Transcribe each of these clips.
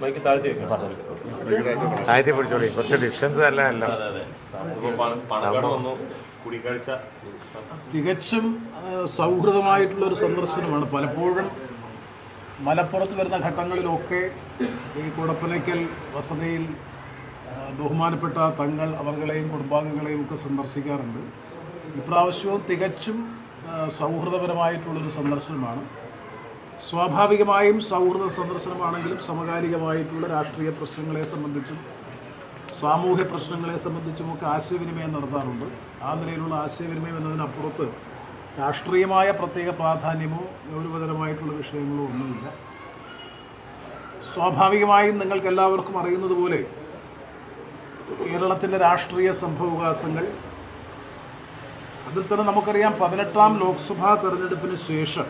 Mic താഴ്ത്തി വെക്കണം പിടിച്ചോളി. കുറച്ച് ഡിസ്റ്റൻസ് അല്ല അല്ല പണക്കാട് വന്നു. കൂടിക്കാഴ്ച. തികച്ചും സൗഹൃദമായിട്ടുള്ള ഒരു സന്ദർശനമാണ്. പലപ്പോഴും മലപ്പുറത്ത് വരുന്ന ഘട്ടങ്ങളിലൊക്കെ ഈ കുടപ്പനയ്ക്കൽ വസതിയിൽ ബഹുമാനപ്പെട്ട തങ്ങൾ അവർകളെയും കുടുംബാംഗങ്ങളെയും ഒക്കെ സന്ദർശിക്കാറുണ്ട്. ഇപ്രാവശ്യവും തികച്ചും സൗഹൃദപരമായിട്ടുള്ളൊരു സന്ദർശനമാണ്. സ്വാഭാവികമായും സൗഹൃദ സന്ദർശനമാണെങ്കിലും സമകാലികമായിട്ടുള്ള രാഷ്ട്രീയ പ്രശ്നങ്ങളെ സംബന്ധിച്ചും സാമൂഹ്യ പ്രശ്നങ്ങളെ സംബന്ധിച്ചുമൊക്കെ ആശയവിനിമയം നടത്താറുണ്ട്. ആ നിലയിലുള്ള ആശയവിനിമയം എന്നതിനപ്പുറത്ത് രാഷ്ട്രീയമായ പ്രത്യേക പ്രാധാന്യമോ ഗൗരവതരമായിട്ടുള്ള വിഷയങ്ങളോ ഒന്നുമില്ല. സ്വാഭാവികമായും നിങ്ങൾക്ക് എല്ലാവർക്കും അറിയുന്നത് പോലെ കേരളത്തിന്റെ രാഷ്ട്രീയ സംഭവവികാസങ്ങൾ അതിൽ തന്നെ നമുക്കറിയാം പതിനെട്ടാം ലോക്സഭാ തെരഞ്ഞെടുപ്പിന് ശേഷം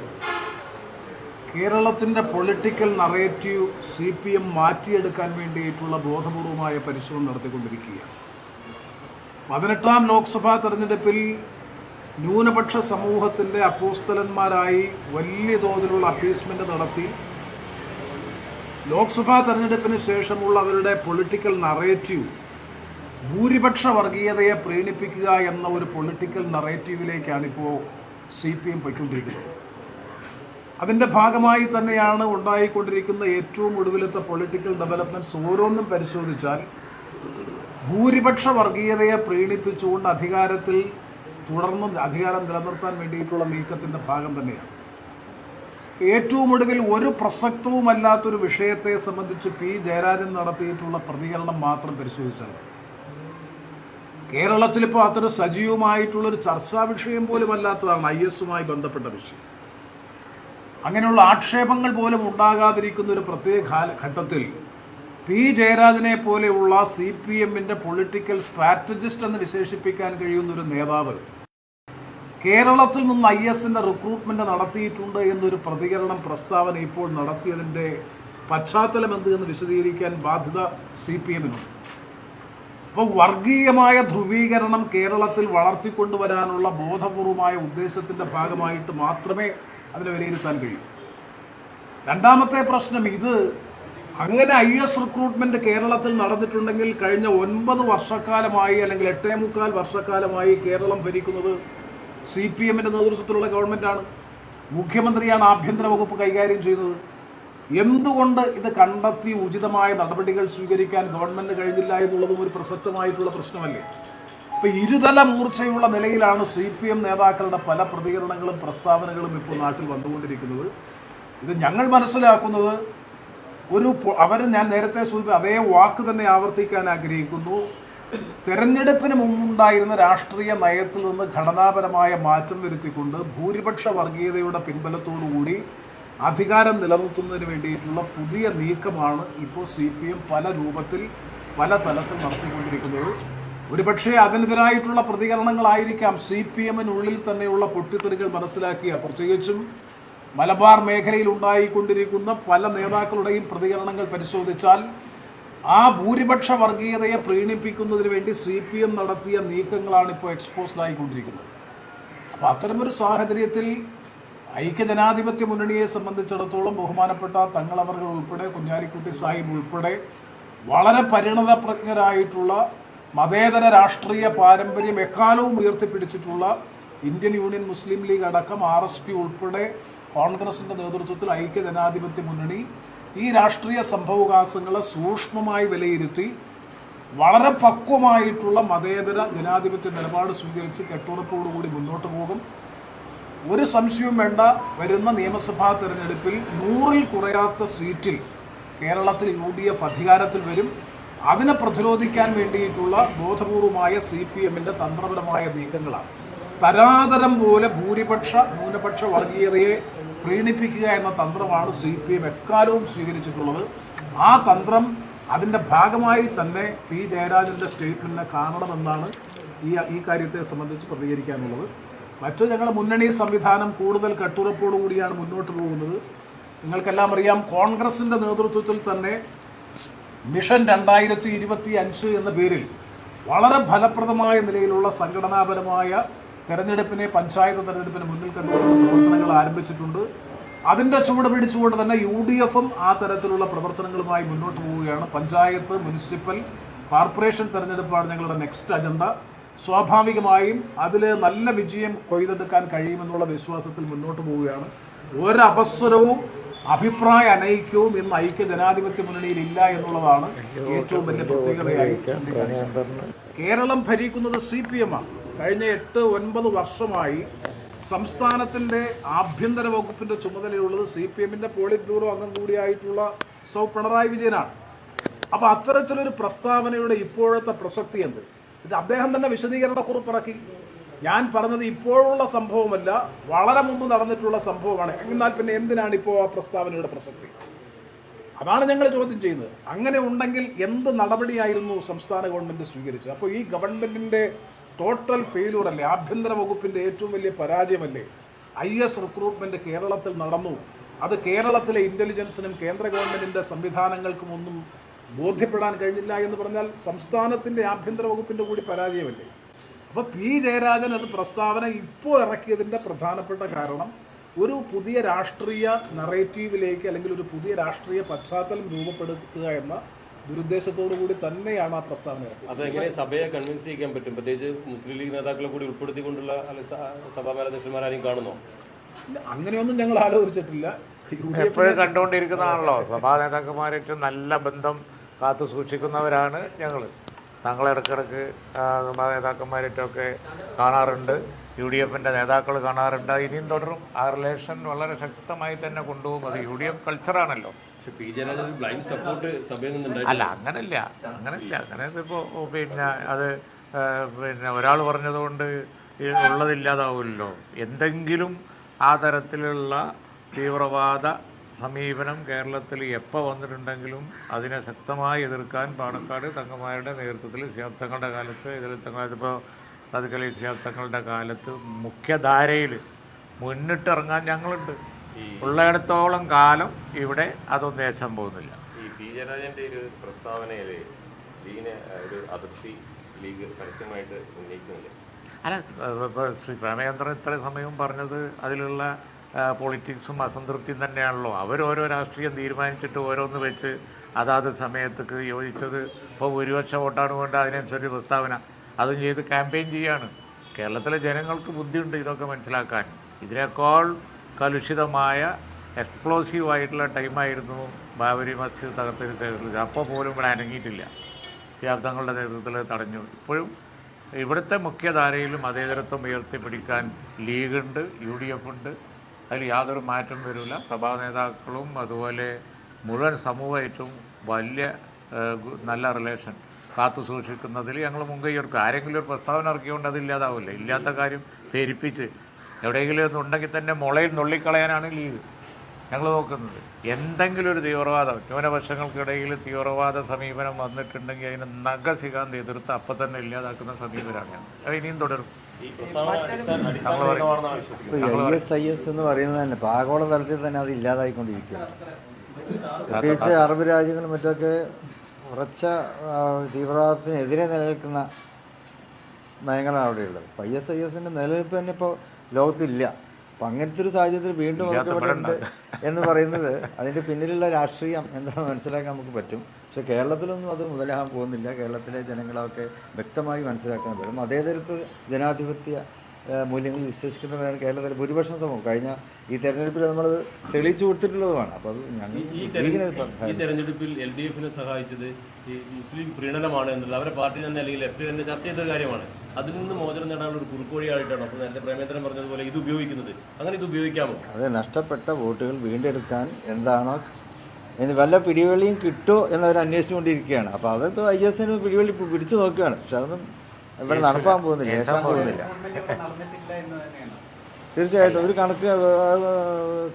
കേരളത്തിന്റെ political narrative C P M മാറ്റിയെടുക്കാൻ വേണ്ടിയിട്ടുള്ള ബോധപൂർവമായ പരിശ്രമം നടത്തിക്കൊണ്ടിരിക്കുകയാണ്. പതിനെട്ടാം ലോക്സഭാ തെരഞ്ഞെടുപ്പിൽ ന്യൂനപക്ഷ സമൂഹത്തിന്റെ അപ്പോസ്തലന്മാരായി വലിയ തോതിലുള്ള അപ്പീസ്മെന്റ് നടത്തി. ലോക്സഭാ തെരഞ്ഞെടുപ്പിന് ശേഷമുള്ള അവരുടെ പൊളിറ്റിക്കൽ നറേറ്റീവ് ഭൂരിപക്ഷ വർഗീയതയെ പ്രീണിപ്പിക്കുക എന്ന ഒരു പൊളിറ്റിക്കൽ നറേറ്റീവിലേക്കാണ് ഇപ്പോൾ സി പി എം പൊയ്ക്കൊണ്ടിരിക്കുന്നത്. അതിന്റെ ഭാഗമായി തന്നെയാണ് ഉണ്ടായിക്കൊണ്ടിരിക്കുന്ന ഏറ്റവും ഒടുവിലത്തെ പൊളിറ്റിക്കൽ ഡെവലപ്മെന്റ്സ് ഓരോന്നും പരിശോധിച്ചാൽ ഭൂരിപക്ഷ വർഗീയതയെ പ്രീണിപ്പിച്ചുകൊണ്ട് അധികാരത്തിൽ തുടർന്നും അധികാരം നിലനിർത്താൻ വേണ്ടിയിട്ടുള്ള നീക്കത്തിന്റെ ഭാഗം തന്നെയാണ്. ഏറ്റവും ഒടുവിൽ ഒരു പ്രസക്തവുമല്ലാത്തൊരു വിഷയത്തെ സംബന്ധിച്ച് പി ജയരാജൻ നടത്തിയിട്ടുള്ള പ്രതികരണം മാത്രം പരിശോധിച്ചാൽ കേരളത്തിൽ കേരളത്തിലിപ്പോൾ അത്ര സജീവമായിട്ടുള്ളൊരു ചർച്ചാ വിഷയം പോലും അല്ലാത്തതാണ് ഐ എസുമായി ബന്ധപ്പെട്ട വിഷയം. അങ്ങനെയുള്ള ആക്ഷേപങ്ങൾ പോലും ഉണ്ടാകാതിരിക്കുന്ന ഒരു പ്രത്യേക ഘട്ടത്തിൽ പി. ജയരാജനെ പോലെയുള്ള സി പി എമ്മിന്റെ പൊളിറ്റിക്കൽ സ്ട്രാറ്റജിസ്റ്റ് എന്ന് വിശേഷിപ്പിക്കാൻ കഴിയുന്ന ഒരു നേതാവ് കേരളത്തിൽ നിന്ന് ഐ എസിന്റെ റിക്രൂട്ട്മെന്റ് നടത്തിയിട്ടുണ്ട് എന്നൊരു പ്രതികരണം പ്രസ്താവന ഇപ്പോൾ നടത്തിയതിന്റെ പശ്ചാത്തലം എന്ത് എന്ന് വിശദീകരിക്കാൻ ബാധ്യത സി പി എമ്മിനുണ്ട്. അപ്പോൾ വർഗീയമായ ധ്രുവീകരണം കേരളത്തിൽ വളർത്തിക്കൊണ്ടുവരാനുള്ള ബോധപൂർവമായ ഉദ്ദേശത്തിന്റെ ഭാഗമായിട്ട് മാത്രമേ അതിനെ വിലയിരുത്താൻ കഴിയും. രണ്ടാമത്തെ പ്രശ്നം ഇത് അങ്ങനെ ഐ എസ് റിക്രൂട്ട്മെന്റ് കേരളത്തിൽ നടന്നിട്ടുണ്ടെങ്കിൽ കഴിഞ്ഞ ഒൻപത് വർഷക്കാലമായി അല്ലെങ്കിൽ എട്ടേ മുക്കാൽ വർഷക്കാലമായി കേരളം ഭരിക്കുന്നത് സി പി എമ്മിന്റെ നേതൃത്വത്തിലുള്ള ഗവൺമെന്റാണ് മുഖ്യമന്ത്രിയാണ് ആഭ്യന്തര വകുപ്പ് കൈകാര്യം ചെയ്യുന്നത് എന്തുകൊണ്ട് ഇത് കണ്ടെത്തി ഉചിതമായ നടപടികൾ സ്വീകരിക്കാൻ ഗവൺമെന്റ് കഴിഞ്ഞില്ല എന്നുള്ളതും ഒരു പ്രസക്തമായിട്ടുള്ള പ്രശ്നമല്ലേ? ഇപ്പൊ ഇരുതല മൂർച്ചയുള്ള നിലയിലാണ് സി പി എം നേതാക്കളുടെ പല പ്രതികരണങ്ങളും പ്രസ്താവനകളും ഇപ്പോൾ നാട്ടിൽ വന്നുകൊണ്ടിരിക്കുന്നത്. ഇത് ഞങ്ങൾ മനസ്സിലാക്കുന്നത് ഒരു അവർ ഞാൻ നേരത്തെ സൂചി അതേ വാക്ക് തന്നെ ആവർത്തിക്കാൻ ആഗ്രഹിക്കുന്നു. തെരഞ്ഞെടുപ്പിന് മുമ്പുണ്ടായിരുന്ന രാഷ്ട്രീയ നയത്തിൽ നിന്ന് ഘടനാപരമായ മാറ്റം വരുത്തിക്കൊണ്ട് ഭൂരിപക്ഷ വർഗീയതയുടെ പിൻബലത്തോടുകൂടി അധികാരം നിലനിർത്തുന്നതിന് വേണ്ടിയിട്ടുള്ള പുതിയ നീക്കമാണ് ഇപ്പോൾ സി പല രൂപത്തിൽ പല തലത്തിൽ നടത്തിക്കൊണ്ടിരിക്കുന്നത്. ഒരുപക്ഷെ അതിനെതിരായിട്ടുള്ള പ്രതികരണങ്ങളായിരിക്കാം സി പി എമ്മിനുള്ളിൽ തന്നെയുള്ള പൊട്ടിത്തെറികൾ മനസ്സിലാക്കിയ. പ്രത്യേകിച്ചും മലബാർ മേഖലയിൽ ഉണ്ടായിക്കൊണ്ടിരിക്കുന്ന പല നേതാക്കളുടെയും പ്രതികരണങ്ങൾ പരിശോധിച്ചാൽ ആ ഭൂരിപക്ഷ വർഗീയതയെ പ്രീണിപ്പിക്കുന്നതിന് വേണ്ടി സി പി എം നടത്തിയ നീക്കങ്ങളാണ് ഇപ്പോൾ എക്സ്പോസ്ഡ് ആയിക്കൊണ്ടിരിക്കുന്നത്. അപ്പോൾ അത്തരമൊരു സാഹചര്യത്തിൽ ഐക്യജനാധിപത്യ മുന്നണിയെ സംബന്ധിച്ചിടത്തോളം ബഹുമാനപ്പെട്ട തങ്ങളവർകൾ ഉൾപ്പെടെ കുഞ്ഞാലിക്കുട്ടി സാഹിബ് ഉൾപ്പെടെ വളരെ പരിണതപ്രജ്ഞരായിട്ടുള്ള മതേതര രാഷ്ട്രീയ പാരമ്പര്യം എക്കാലവും ഉയർത്തിപ്പിടിച്ചിട്ടുള്ള ഇന്ത്യൻ യൂണിയൻ മുസ്ലിം ലീഗ് അടക്കം ആർ എസ് പി ഉൾപ്പെടെ കോൺഗ്രസിന്റെ നേതൃത്വത്തിൽ ഐക്യ ജനാധിപത്യ മുന്നണി ഈ രാഷ്ട്രീയ സംഭവകാസങ്ങളെ സൂക്ഷ്മമായി വിലയിരുത്തി വളരെ പക്വമായിട്ടുള്ള മതേതര ജനാധിപത്യ നിലപാട് സ്വീകരിച്ച് കെട്ടുറപ്പോടുകൂടി മുന്നോട്ട് പോകും. ഒരു സംശയവും വേണ്ട. വരുന്ന നിയമസഭാ തെരഞ്ഞെടുപ്പിൽ നൂറിൽ കുറയാത്ത സീറ്റിൽ കേരളത്തിൽ യു ഡി എഫ് അധികാരത്തിൽ വരും. അതിനെ പ്രതിരോധിക്കാൻ വേണ്ടിയിട്ടുള്ള ബോധപൂർവമായ സി പി എമ്മിന്റെ തന്ത്രപരമായ നീക്കങ്ങളാണ്. തരാതരം പോലെ ഭൂരിപക്ഷ ന്യൂനപക്ഷ വർഗീയതയെ പ്രീണിപ്പിക്കുക എന്ന തന്ത്രമാണ് സി പി എം എക്കാലവും സ്വീകരിച്ചിട്ടുള്ളത്. ആ തന്ത്രം അതിന്റെ ഭാഗമായി തന്നെ പി ജയരാജന്റെ സ്റ്റേറ്റ്മെന്റിനെ കാണണമെന്നാണ് ഈ ഈ കാര്യത്തെ സംബന്ധിച്ച് പ്രതികരിക്കാനുള്ളത്. മറ്റു ഞങ്ങൾ മുന്നണി സംവിധാനം കൂടുതൽ കട്ടുറപ്പോടുകൂടിയാണ് മുന്നോട്ട് പോകുന്നത്. നിങ്ങൾക്കെല്ലാം അറിയാം കോൺഗ്രസിന്റെ നേതൃത്വത്തിൽ തന്നെ മിഷൻ രണ്ടായിരത്തി ഇരുപത്തി അഞ്ച് എന്ന പേരിൽ വളരെ ഫലപ്രദമായ നിലയിലുള്ള സംഘടനാപരമായ തെരഞ്ഞെടുപ്പിനെ പഞ്ചായത്ത് തെരഞ്ഞെടുപ്പിന് മുന്നിൽ കണ്ടുകൊണ്ടുള്ള പ്രവർത്തനങ്ങൾ ആരംഭിച്ചിട്ടുണ്ട്. അതിന്റെ ചുവട് പിടിച്ചുകൊണ്ട് തന്നെ യു ഡി എഫും ആ തരത്തിലുള്ള പ്രവർത്തനങ്ങളുമായി മുന്നോട്ട് പോവുകയാണ്. പഞ്ചായത്ത് മുനിസിപ്പൽ കോർപ്പറേഷൻ തെരഞ്ഞെടുപ്പാണ് ഞങ്ങളുടെ നെക്സ്റ്റ് അജണ്ട. സ്വാഭാവികമായും അതിൽ നല്ല വിജയം കൊയ്തെടുക്കാൻ കഴിയുമെന്നുള്ള വിശ്വാസത്തിൽ മുന്നോട്ട് പോവുകയാണ്. ഒരവസരവും അഭിപ്രായ അനൈക്യവും ഇന്ന് ഐക്യ ജനാധിപത്യ മുന്നണിയിൽ ഇല്ല എന്നുള്ളതാണ് ഏറ്റവും വലിയ പ്രത്യേകതയായി. കേരളം ഭരിക്കുന്നത് സി പി എം ആണ് കഴിഞ്ഞ എട്ട് ഒൻപത് വർഷമായി സംസ്ഥാനത്തിന്റെ ആഭ്യന്തര വകുപ്പിന്റെ ചുമതലയുള്ളത് സി പി എമ്മിന്റെ പോളിറ്റ് ബ്യൂറോ അംഗം കൂടിയായിട്ടുള്ള സൗ പിണറായി വിജയനാണ്. അപ്പൊ അത്തരത്തിലൊരു പ്രസ്താവനയുടെ ഇപ്പോഴത്തെ പ്രസക്തി എന്ത്? ഇത് അദ്ദേഹം തന്നെ വിശദീകരണ കുറിപ്പിറക്കി ഞാൻ പറഞ്ഞത് ഇപ്പോഴുള്ള സംഭവമല്ല വളരെ മുമ്പ് നടന്നിട്ടുള്ള സംഭവമാണ്. എന്നാൽ പിന്നെ എന്തിനാണ് ഇപ്പോൾ ആ പ്രസ്താവനയുടെ പ്രസക്തി? അതാണ് ഞങ്ങൾ ചോദ്യം ചെയ്യുന്നത്. അങ്ങനെ ഉണ്ടെങ്കിൽ എന്ത് നടപടിയായിരുന്നു സംസ്ഥാന ഗവൺമെന്റ് സ്വീകരിച്ചത്? അപ്പോൾ ഈ ഗവൺമെന്റിന്റെ ടോട്ടൽ ഫെയിലൂർ അല്ലേ ആഭ്യന്തര വകുപ്പിന്റെ ഏറ്റവും വലിയ പരാജയമല്ലേ? ഐ എസ് റിക്രൂട്ട്മെന്റ് കേരളത്തിൽ നടന്നു. അത് കേരളത്തിലെ ഇന്റലിജൻസിനും കേന്ദ്ര ഗവൺമെന്റിന്റെ സംവിധാനങ്ങൾക്കും ഒന്നും ബോധ്യപ്പെടാൻ കഴിഞ്ഞില്ല എന്ന് പറഞ്ഞാൽ സംസ്ഥാനത്തിന്റെ ആഭ്യന്തര വകുപ്പിന്റെ കൂടി പരാജയമല്ലേ? അപ്പോൾ പി ജയരാജൻ എന്ന പ്രസ്താവന ഇപ്പോൾ ഇറക്കിയതിന്റെ പ്രധാനപ്പെട്ട കാരണം ഒരു പുതിയ രാഷ്ട്രീയ നറേറ്റീവിലേക്ക് അല്ലെങ്കിൽ ഒരു പുതിയ രാഷ്ട്രീയ പശ്ചാത്തലം രൂപപ്പെടുത്തുക എന്ന ദുരുദ്ദേശത്തോടു കൂടി തന്നെയാണ് ആ പ്രസ്താവന ഇറക്കിയത്. അപ്പൊ എങ്ങനെ സഭയെ കൺവിൻസ് ചെയ്യാൻ പറ്റും? പ്രത്യേകിച്ച് മുസ്ലിം ലീഗ് നേതാക്കളെ കൂടി ഉൾപ്പെടുത്തിക്കൊണ്ടുള്ള സഭാ മേലധ്യക്ഷന്മാരാരും കാണുന്നോ? അങ്ങനെയൊന്നും ഞങ്ങൾ ആലോചിച്ചിട്ടില്ല. എപ്പോഴും കണ്ടുകൊണ്ടിരിക്കുന്നതാണല്ലോ. സഭാ നേതാക്കന്മാരേറ്റവും നല്ല ബന്ധം കാത്തു സൂക്ഷിക്കുന്നവരാണ് ഞങ്ങൾ തങ്ങൾ ഇടയ്ക്കിടയ്ക്ക് നേതാക്കന്മാരായിട്ടൊക്കെ കാണാറുണ്ട്. യു ഡി എഫിന്റെ നേതാക്കൾ കാണാറുണ്ട്. ഇനിയും തുടരും. ആ റിലേഷൻ വളരെ ശക്തമായി തന്നെ കൊണ്ടുപോകും. അത് യു ഡി എഫ് കൾച്ചറാണല്ലോ അല്ല അങ്ങനല്ല. അങ്ങനല്ല. അങ്ങനെ ഇപ്പോൾ പിന്നെ അത് പിന്നെ ഒരാൾ പറഞ്ഞതുകൊണ്ട് കൊണ്ട് ഉള്ളതില്ലാതാവുമല്ലോ. എന്തെങ്കിലും ആ തരത്തിലുള്ള തീവ്രവാദ സമീപനം കേരളത്തിൽ എപ്പോൾ വന്നിട്ടുണ്ടെങ്കിലും അതിനെ ശക്തമായി എതിർക്കാൻ പാണക്കാട് തങ്ങന്മാരുടെ നേതൃത്വത്തിൽ ശിഹാബ്ദങ്ങളുടെ കാലത്ത് തങ്ങൾ ഇപ്പോൾ തതുക്കലി ശിഹാബ്ദങ്ങളുടെ കാലത്ത് മുഖ്യധാരയിൽ മുന്നിട്ടിറങ്ങാൻ ഞങ്ങളുണ്ട്. ഉള്ളിടത്തോളം കാലം ഇവിടെ അതൊന്നും ഏശം പോകുന്നില്ല. ഈ പി ജയരാജന്റെ ഒരു പ്രസ്താവനയിൽ ലീഗിനെ ഒരു അതിർത്തി ലീഗ് പരസ്യമായിട്ട് ഉന്നയിക്കുന്നില്ല? അല്ല ഇപ്പോൾ ശ്രീ പ്രേമചന്ദ്രൻ ഇത്രയും സമയവും പറഞ്ഞത് അതിലുള്ള പൊളിറ്റിക്സും അസംതൃപ്തിയും തന്നെയാണല്ലോ. അവരോരോ രാഷ്ട്രീയം തീരുമാനിച്ചിട്ട് ഓരോന്ന് വെച്ച് അതാത് സമയത്തേക്ക് യോജിച്ചത് ഇപ്പോൾ ഭൂരിപക്ഷ വോട്ടാണ് വേണ്ട അതിനനുസരിച്ച് പ്രസ്താവന. അതും ചെയ്ത് ക്യാമ്പയിൻ ചെയ്യാണ്. കേരളത്തിലെ ജനങ്ങൾക്ക് ബുദ്ധിയുണ്ട് ഇതൊക്കെ മനസ്സിലാക്കാൻ. ഇതിനേക്കാൾ കലുഷിതമായ എക്സ്പ്ലോസീവ് ആയിട്ടുള്ള ടൈമായിരുന്നു ബാബരി മസ്ജിദ് തകർത്തതിന് ശേഷം. അപ്പോൾ പോലും ഇവിടെ അനങ്ങിയിട്ടില്ല. ശാബ്ദങ്ങളുടെ നേതൃത്വത്തിൽ തടഞ്ഞു. ഇപ്പോഴും ഇവിടുത്തെ മുഖ്യധാരയിലും മതേതരത്വം ഉയർത്തിപ്പിടിക്കാൻ ലീഗുണ്ട് യു ഡി എഫ് ഉണ്ട്. അതിൽ യാതൊരു മാറ്റം വരില്ല സഭാ നേതാക്കളും അതുപോലെ മുഴുവൻ സമൂഹമായിട്ടും വലിയ നല്ല റിലേഷൻ കാത്തു സൂക്ഷിക്കുന്നതിൽ ഞങ്ങൾ മുൻകൈയെടുക്കും ആരെങ്കിലും ഒരു പ്രസ്താവന ഇറക്കിക്കൊണ്ട് അതില്ലാതാവില്ല ഇല്ലാത്ത കാര്യം പെരിപ്പിച്ച് എവിടെയെങ്കിലും ഉണ്ടെങ്കിൽ തന്നെ മുളയിൽ നുള്ളിക്കളയാനാണ് ലീഗ് ഞങ്ങൾ നോക്കുന്നത്. എന്തെങ്കിലും ഒരു തീവ്രവാദം ന്യൂനപക്ഷങ്ങൾക്കിടയിൽ തീവ്രവാദ സമീപനം വന്നിട്ടുണ്ടെങ്കിൽ അതിനെ നഖസികാന്ത് എതിർത്ത് അപ്പം തന്നെ ഇല്ലാതാക്കുന്ന സമീപനമാണ് ഞങ്ങൾ അത് ഇനിയും തുടരും. ഐ എസ് ഐ എസ് എന്ന് പറയുന്നത് തന്നെ ആഗോള തലത്തിൽ തന്നെ അത് ഇല്ലാതായിക്കൊണ്ടിരിക്കുകയാണ്. പ്രത്യേകിച്ച് അറബ് രാജ്യങ്ങളും മറ്റൊക്കെ ഉറച്ച തീവ്രവാദത്തിനെതിരെ നിലനിൽക്കുന്ന നയങ്ങളാണ് അവിടെയുള്ളത്. ഐ എസ് ഐ എസിന്റെ നിലനിൽപ്പ് തന്നെ ഇപ്പോൾ ലോകത്തില്ല അപ്പം അങ്ങനത്തെ ഒരു സാഹചര്യത്തിൽ വീണ്ടും അവർക്ക് എന്ന് പറയുന്നത് അതിന്റെ പിന്നിലുള്ള രാഷ്ട്രീയം എന്താണെന്ന് മനസ്സിലാക്കാൻ നമുക്ക് പറ്റും. പക്ഷെ കേരളത്തിലൊന്നും അത് മുതലാകാൻ പോകുന്നില്ല. കേരളത്തിലെ ജനങ്ങളൊക്കെ വ്യക്തമായി മനസ്സിലാക്കാൻ പറ്റും. അതേതരത്തിൽ ജനാധിപത്യ മൂല്യങ്ങളിൽ വിശ്വസിക്കുന്നവരാണ് കേരളത്തിലെ ഭൂരിപക്ഷം സമൂഹം. കഴിഞ്ഞ ഈ തെരഞ്ഞെടുപ്പിൽ നമ്മൾ തെളിയിച്ചു കൊടുത്തിട്ടുള്ളതുമാണ്. അപ്പോൾ അത് ഞങ്ങൾ ഈ തെരഞ്ഞെടുപ്പിൽ എൽ ഡി എഫിനെ സഹായിച്ചത് ഈ മുസ്ലിം പ്രീണനമാണ് എന്നുള്ളത് അവരെ പാർട്ടി തന്നെ അല്ലെങ്കിൽ ലെഫ്റ്റ് തന്നെ ചർച്ച ചെയ്തൊരു കാര്യമാണ്. അതിൽ നിന്ന് മോചനം നേടാനുള്ള ഒരു കുറുക്കോഴിയായിട്ടാണ്. അപ്പോൾ നേരത്തെ പ്രേമേന്ദ്രൻ പറഞ്ഞതുപോലെ ഇത് ഉപയോഗിക്കുന്നത്. അങ്ങനെ ഇത് ഉപയോഗിക്കാമോ? അത് നഷ്ടപ്പെട്ട വോട്ടുകൾ വീണ്ടെടുക്കാൻ എന്താണോ ഇനി വല്ല പിടിവെള്ളിയും കിട്ടുമോ എന്നവർ അന്വേഷിച്ചുകൊണ്ടിരിക്കുകയാണ് അപ്പോൾ അതിപ്പോൾ ഐ എസ് എന് പിടിവെള്ളി പിടിച്ചു നോക്കുകയാണ്. പക്ഷെ അതൊന്നും ഇവിടെ നടപ്പാൻ പോകുന്നില്ല. ഏശാൻ പോകുന്നില്ല. തീർച്ചയായിട്ടും ഒരു കണക്ക്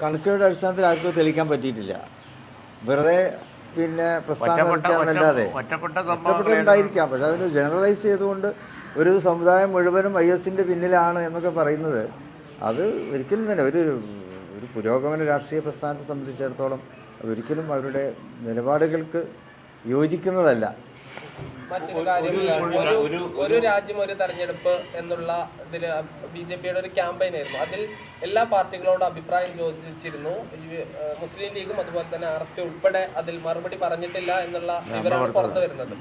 കണക്കുകളുടെ അടിസ്ഥാനത്തിൽ ആർക്കും തെളിയിക്കാൻ പറ്റിയിട്ടില്ല. വെറുതെ പിന്നെ പ്രസ്ഥാനം ഒറ്റപ്പെട്ട ഉണ്ടായിരിക്കാം. പക്ഷെ അതിന് ജനറലൈസ് ചെയ്തുകൊണ്ട് ഒരു സമുദായം മുഴുവനും ഐ എസിന്റെ പിന്നിലാണ് എന്നൊക്കെ പറയുന്നത്. അത് ഒരിക്കലും തന്നെ ഒരു ഒരു പുരോഗമന രാഷ്ട്രീയ പ്രസ്ഥാനത്തെ സംബന്ധിച്ചിടത്തോളം അതൊരിക്കലും അവരുടെ നിലപാടുകൾക്ക് യോജിക്കുന്നതല്ല. മറ്റൊരു കാര്യം ഈ ഒരു ഒരു രാജ്യം ഒരു തെരഞ്ഞെടുപ്പ് എന്നുള്ള ഇതിൽ ബി ജെ പിയുടെ ഒരു ക്യാമ്പയിൻ ആയിരുന്നു. അതിൽ എല്ലാ പാർട്ടികളോടും അഭിപ്രായം ചോദിച്ചിരുന്നു. മുസ്ലിം ലീഗും അതുപോലെ തന്നെ ആർ എസ് പി ഉൾപ്പെടെ അതിൽ മറുപടി പറഞ്ഞിട്ടില്ല എന്നുള്ള വിവരമാണ് പുറത്തു വരുന്നത്.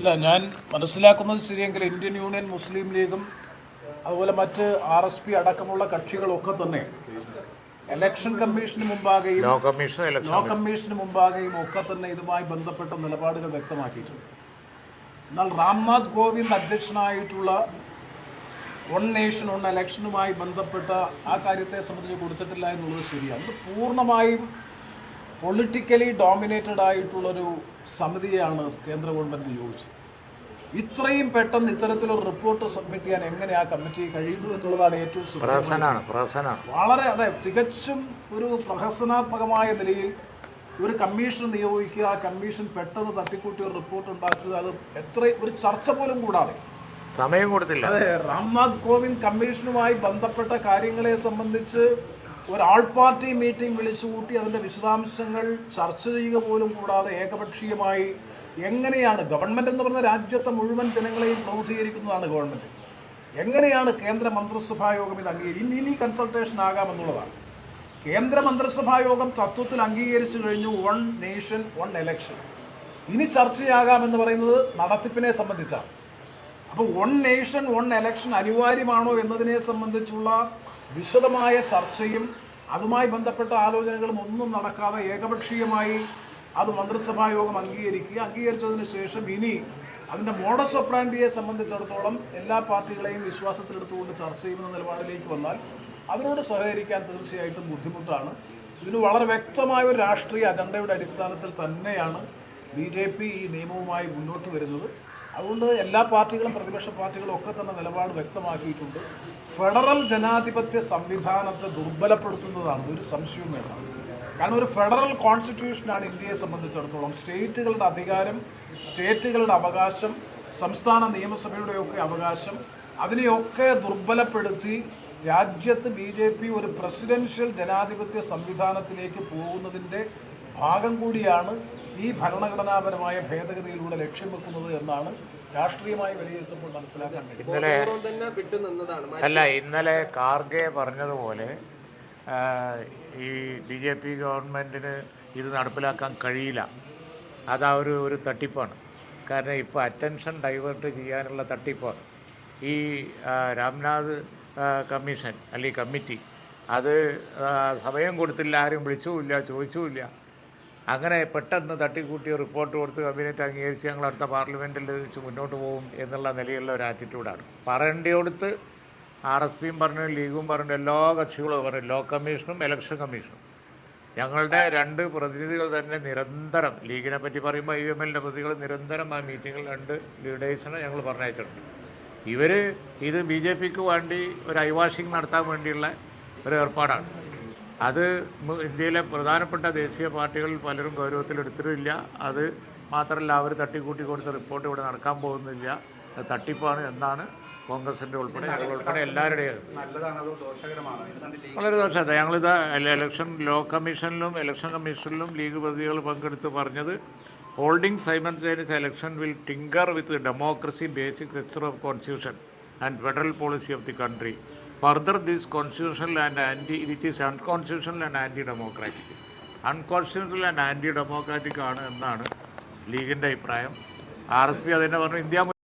ഇല്ല ഞാൻ മനസ്സിലാക്കുന്നത് ശരിയെങ്കിൽ ഇന്ത്യൻ യൂണിയൻ മുസ്ലിം ലീഗും അതുപോലെ മറ്റ് ആർ എസ് പി അടക്കമുള്ള കക്ഷികളൊക്കെ തന്നെ ഇലക്ഷൻ കമ്മീഷന് മുമ്പാകെയും ലോ കമ്മീഷൻ ഇലക്ഷൻ ലോ കമ്മീഷന് മുമ്പാകെയും ഒക്കെ തന്നെ ഇതുമായി ബന്ധപ്പെട്ട നിലപാടുകൾ വ്യക്തമാക്കിയിട്ടുണ്ട്. എന്നാൽ രാംനാഥ് കോവിന്ദ് അധ്യക്ഷനായിട്ടുള്ള വൺ നേഷൻ വൺ എലക്ഷനുമായി ബന്ധപ്പെട്ട ആ കാര്യത്തെ സംബന്ധിച്ച് കൊടുത്തിട്ടില്ല എന്നുള്ളത് ശരിയാണ്. ഇത് പൂർണമായും പൊളിറ്റിക്കലി ഡോമിനേറ്റഡ് ആയിട്ടുള്ളൊരു സമിതിയാണ് കേന്ദ്ര ഗവൺമെന്റ് നിയോഗിച്ചത്. ഇത്രയും പെട്ടെന്ന് ഇത്തരത്തിലൊരു റിപ്പോർട്ട് സബ്മിറ്റ് ചെയ്യാൻ എങ്ങനെ ആ കമ്മിറ്റി കഴിയുന്നു എന്നുള്ളതാണ് ഏറ്റവും വളരെ അതെ തികച്ചും ഒരു പ്രഹസനാത്മകമായ നിലയിൽ ഒരു കമ്മീഷൻ നിയോഗിക്കുക ആ കമ്മീഷൻ പെട്ടെന്ന് തട്ടിക്കൂട്ടി ഒരു റിപ്പോർട്ട് ഉണ്ടാക്കുക അത് എത്ര ഒരു ചർച്ച പോലും കൂടാതെ. സമയം കൊടുത്തില്ല. അതെ രാംനാഥ് കോവിന്ദ് കമ്മീഷനുമായി ബന്ധപ്പെട്ട കാര്യങ്ങളെ സംബന്ധിച്ച് ഒരു ആൾ പാർട്ടി മീറ്റിംഗ് വിളിച്ചുകൂട്ടി അതിന്റെ വിശദാംശങ്ങൾ ചർച്ച ചെയ്യുക പോലും കൂടാതെ ഏകപക്ഷീയമായി എങ്ങനെയാണ് ഗവൺമെന്റ് എന്ന് പറഞ്ഞ രാജ്യത്തെ മുഴുവൻ ജനങ്ങളെയും പ്രതിനിധീകരിക്കുന്നതാണ് ഗവൺമെന്റ് എങ്ങനെയാണ് കേന്ദ്ര മന്ത്രിസഭാ യോഗം ഇത് അംഗീകരിക്കും ഇനി കൺസൾട്ടേഷൻ ആകാമെന്നുള്ളതാണ്. കേന്ദ്ര മന്ത്രിസഭായോഗം തത്വത്തിൽ അംഗീകരിച്ചു കഴിഞ്ഞു വൺ നേഷൻ വൺ എലക്ഷൻ ഇനി ചർച്ചയാകാമെന്ന് പറയുന്നത് നടത്തിപ്പിനെ സംബന്ധിച്ചാണ്. അപ്പോൾ വൺ നേഷൻ വൺ എലക്ഷൻ അനിവാര്യമാണോ എന്നതിനെ സംബന്ധിച്ചുള്ള വിശദമായ ചർച്ചയും അതുമായി ബന്ധപ്പെട്ട ആലോചനകളും ഒന്നും നടക്കാതെ ഏകപക്ഷീയമായി അത് മന്ത്രിസഭായോഗം അംഗീകരിക്കുക. അംഗീകരിച്ചതിന് ശേഷം ഇനി അതിന്റെ മോഡസ് ഒപ്രാൻഡിയെ സംബന്ധിച്ചിടത്തോളം എല്ലാ പാർട്ടികളെയും വിശ്വാസത്തിലെടുത്തുകൊണ്ട് ചർച്ച ചെയ്യുന്ന നിലപാടിലേക്ക് വന്നാൽ അതിനോട് സഹകരിക്കാൻ തീർച്ചയായിട്ടും ബുദ്ധിമുട്ടാണ്. ഇതിന് വളരെ വ്യക്തമായ ഒരു രാഷ്ട്രീയ അജണ്ടയുടെ അടിസ്ഥാനത്തിൽ തന്നെയാണ് ബി ജെ പി ഈ നിയമവുമായി മുന്നോട്ട് വരുന്നത്. അതുകൊണ്ട് എല്ലാ പാർട്ടികളും പ്രതിപക്ഷ പാർട്ടികളും ഒക്കെ തന്നെ നിലപാട് വ്യക്തമാക്കിയിട്ടുണ്ട്. ഫെഡറൽ ജനാധിപത്യ സംവിധാനത്തെ ദുർബലപ്പെടുത്തുന്നതാണ് ഒരു സംശയവും വേണ്ട. കാരണം ഒരു ഫെഡറൽ കോൺസ്റ്റിറ്റ്യൂഷനാണ് ഇന്ത്യയെ സംബന്ധിച്ചിടത്തോളം സ്റ്റേറ്റുകളുടെ അധികാരം സ്റ്റേറ്റുകളുടെ അവകാശം സംസ്ഥാന നിയമസഭയുടെയൊക്കെ അവകാശം അതിനെയൊക്കെ ദുർബലപ്പെടുത്തി രാജ്യത്ത് ബി ജെ പി ഒരു പ്രസിഡൻഷ്യൽ ജനാധിപത്യ സംവിധാനത്തിലേക്ക് പോകുന്നതിന്റെ ഭാഗം കൂടിയാണ് ഈ ഭരണഘടനാപരമായ ഭേദഗതിയിലൂടെ ലക്ഷ്യം വെക്കുന്നത് എന്നാണ് രാഷ്ട്രീയമായി വിലയിരുത്തുമ്പോൾ മനസ്സിലാക്കാൻ കഴിയും അല്ല ഇന്നലെ കാർഗെ പറഞ്ഞതുപോലെ ഈ ബി ജെ പി ഗവൺമെന്റിന് ഇത് നടപ്പിലാക്കാൻ കഴിയില്ല. അതാ ഒരു ഒരു തട്ടിപ്പാണ്. കാരണം ഇപ്പോൾ അറ്റൻഷൻ ഡൈവേർട്ട് ചെയ്യാനുള്ള തട്ടിപ്പാണ്. ഈ ആ, രാംനാഥ് ആ, കമ്മീഷൻ അല്ലെങ്കിൽ കമ്മിറ്റി. അത് സമയം കൊടുത്തില്ല ആരും വിളിച്ചുമില്ല ചോദിച്ചുമില്ല. അങ്ങനെ പെട്ടെന്ന് തട്ടിക്കൂട്ടിയ റിപ്പോർട്ട് കൊടുത്ത് കബിനറ്റ് അംഗീകരിച്ച് ഞങ്ങൾ അടുത്ത പാർലമെന്റിൽ വെച്ച് മുന്നോട്ട് പോകും എന്നുള്ള നിലയിലുള്ള ഒരു ആറ്റിറ്റ്യൂഡാണ്. പറയേണ്ടിയോടുത്ത് ആർ എസ് പിയും പറഞ്ഞു ലീഗും പറഞ്ഞു എല്ലാ കക്ഷികളും പറഞ്ഞു ലോ കമ്മീഷനും ഇലക്ഷൻ കമ്മീഷനും. ഞങ്ങളുടെ രണ്ട് പ്രതിനിധികൾ തന്നെ നിരന്തരം ലീഗിനെ പറ്റി പറയുമ്പോൾ ഐ എം എല്ലിന്റെ പ്രതികൾ നിരന്തരം ആ മീറ്റിങ്ങിൽ രണ്ട് ലീഡേഴ്സിനെ ഞങ്ങൾ പറഞ്ഞയച്ചിട്ടുണ്ട്. ഇവർ ഇത് ബി ജെ പിക്ക് വേണ്ടി ഒരു ഐവാഷിംഗ് നടത്താൻ വേണ്ടിയുള്ള ഒരു ഏർപ്പാടാണ്. അത് ഇന്ത്യയിലെ പ്രധാനപ്പെട്ട ദേശീയ പാർട്ടികളിൽ പലരും ഗൗരവത്തിലെടുത്തിട്ടില്ല. അത് മാത്രമല്ല അവർ തട്ടിക്കൂട്ടി കൊടുത്ത റിപ്പോർട്ട് ഇവിടെ നടക്കാൻ പോകുന്നില്ല. തട്ടിപ്പാണ് എന്നാണ് കോൺഗ്രസിന്റെ ഉൾപ്പെടെ ഞങ്ങൾ ഉൾപ്പെടെ എല്ലാവരുടെയും വളരെ ദോഷമാണ് ഞങ്ങളിത് ഇലക്ഷൻ ലോ കമ്മീഷനിലും ഇലക്ഷൻ കമ്മീഷനിലും ലീഗ് പ്രതികൾ പങ്കെടുത്ത് പറഞ്ഞത് holding simultaneous election will tinker with democracy basic sector of constitution and federal policy of the country further this constitutional and anti it is unconstitutional and anti democratic unconstitutional and anti democratic ആണ് എന്നാണ് ലീഗിന്റെ അഭിപ്രായം. R S P അതിനെ പറഞ്ഞു India